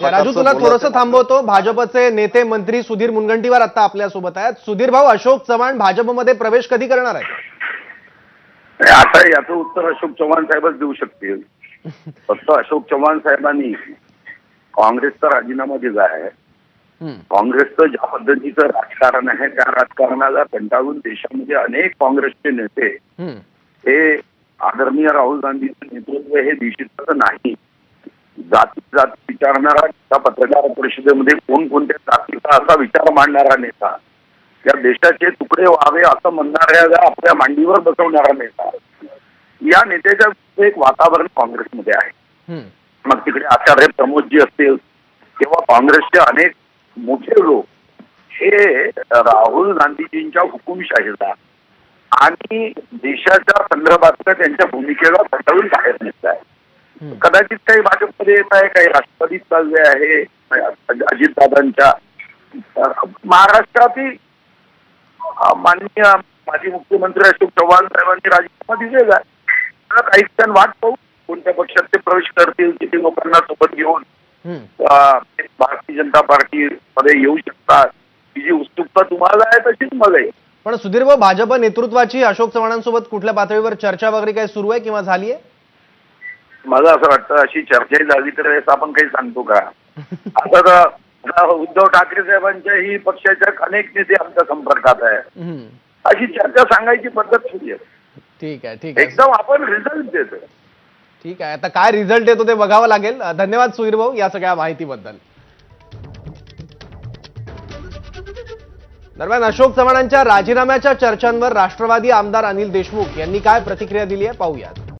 राजू तुला थोडंसं थांबवतो. भाजपचे नेते मंत्री सुधीर मुनगंटीवार आता आपल्यासोबत आहेत. सुधीर भाऊ अशोक चव्हाण भाजपमध्ये प्रवेश कधी करणार आहेत? आणि आता याचं उत्तर अशोक चव्हाण साहेबच देऊ शकतील. फक्त अशोक चव्हाण साहेबांनी काँग्रेसचा राजीनामा दिला आहे. काँग्रेसचं ज्या पद्धतीचं राजकारण आहे त्या राजकारणाला कंटाळून देशामध्ये अनेक काँग्रेसचे नेते हे आदरणीय राहुल गांधीचं नेतृत्व हे दिशेचं नाही. जाती जाती विचारणारा त्या पत्रकार परिषदेमध्ये कोणकोणत्या जातीचा असा विचार मांडणारा नेता या देशाचे तुकडे व्हावे असं म्हणणाऱ्या आपल्या मांडीवर बसवणारा नेता या नेत्याच्या एक वातावरण काँग्रेसमध्ये आहे मग तिकडे आचार्य प्रमोदजी असतील किंवा काँग्रेसचे अनेक मोठे लोक हे राहुल गांधीजींच्या हुकुमशाहीला आणि देशाच्या संदर्भातल्या त्यांच्या भूमिकेला पटवून बाहेर निघत आहे. कदाचित काही भाजपमध्ये येत आहे काही राष्ट्रवादीत चालले आहे अजितदादांच्या. अं, माननीय माजी मुख्यमंत्री अशोक चव्हाण साहेबांनी राजीनामा दिलेला आहे. काही क्षण वाट पाहू. कोणत्या पक्षात ते प्रवेश करतील किती लोकांना सोबत घेऊन ते भारतीय जनता पार्टी मध्ये येऊ शकतात. ही जी उत्सुकता तुम्हाला आहे तशीच मला आहे. पण सुधीर भाऊ भाजप नेतृत्वाची अशोक चव्हाणांसोबत कुठल्या पातळीवर चर्चा वगैरे काही सुरू आहे किंवा झाली आहे? मला असं वाटतं अशी चर्चाही झाली तर आपण काही सांगतो का? आता तर उद्धव ठाकरे साहेबांच्याही पक्षाच्या अनेक नेते आमच्या संपर्कात आहे अशी चर्चा सांगायची पद्धत सुरू आहे. ठीक आहे ठीक आहे. एकदम आपण रिझल्ट देतो. ठीक आहे आता काय रिझल्ट येतो ते बघावं लागेल. धन्यवाद सुधीर भाऊ या सगळ्या माहितीबद्दल. दरम्यान अशोक चव्हाणांच्या राजीनाम्याच्या चर्चांवर राष्ट्रवादी आमदार अनिल देशमुख यांनी काय प्रतिक्रिया दिली आहे पाहूयात.